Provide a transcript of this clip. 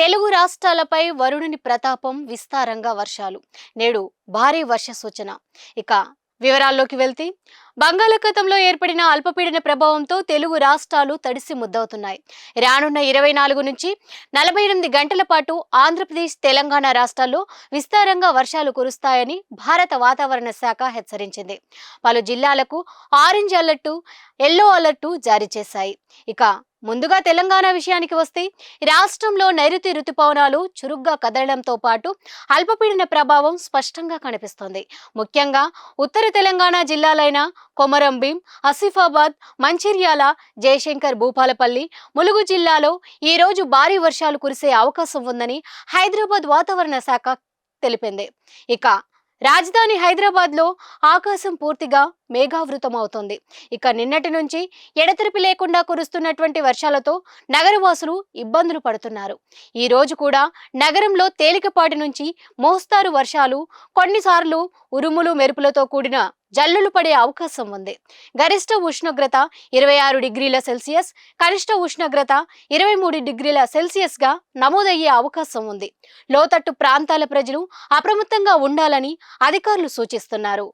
తెలుగు రాష్ట్రాలపై వరుణుని ప్రతాపం విస్తారంగా వర్షాలు. నేడు భారీ వర్ష సూచన ఇక వివరాల్లోకి వెళ్తే బంగాళాఖాతంలో ఏర్పడిన అల్పపీడన ప్రభావంతో తెలుగు రాష్ట్రాలు తడిసి ముద్దవుతున్నాయి. రానున్న ఇరవై నాలుగు నుంచి నలభై ఎనిమిది గంటల పాటు ఆంధ్రప్రదేశ్ తెలంగాణ రాష్ట్రాల్లో విస్తారంగా వర్షాలు కురుస్తాయని భారత వాతావరణ శాఖ హెచ్చరించింది. పలు జిల్లాలకు ఆరెంజ్ అలర్టు ఎల్లో అలర్టు జారీ చేశాయి. ఇక ముందుగా తెలంగాణ విషయానికి వస్తే రాష్ట్రంలో నైరుతి రుతుపవనాలు చురుగ్గా కదలడంతో పాటు అల్పపీడన ప్రభావం స్పష్టంగా కనిపిస్తోంది. ముఖ్యంగా ఉత్తర తెలంగాణ జిల్లాలైన కొమరంభీం ఆసిఫాబాద్ మంచిర్యాల జయశంకర్ భూపాలపల్లి ములుగు జిల్లాలో ఈ రోజు భారీ వర్షాలు కురిసే అవకాశం ఉందని హైదరాబాద్ వాతావరణ శాఖ తెలిపింది. ఇక రాజధాని హైదరాబాద్లో ఆకాశం పూర్తిగా మేఘావృతమవుతోంది. ఇక నిన్నటి నుంచి ఎడతెరిపి లేకుండా కురుస్తున్నటువంటి వర్షాలతో నగరవాసులు ఇబ్బందులు పడుతున్నారు. ఈ రోజు కూడా నగరంలో తేలికపాటి నుంచి మోస్తారు వర్షాలు కొన్నిసార్లు ఉరుములు మెరుపులతో కూడిన జల్లులు పడే అవకాశం ఉంది. గరిష్ట ఉష్ణోగ్రత ఇరవై ఆరు డిగ్రీల సెల్సియస్ కనిష్ట ఉష్ణోగ్రత ఇరవై మూడు డిగ్రీల సెల్సియస్గా నమోదయ్యే అవకాశం ఉంది. లోతట్టు ప్రాంతాల ప్రజలు అప్రమత్తంగా ఉండాలని అధికారులు సూచిస్తున్నారు.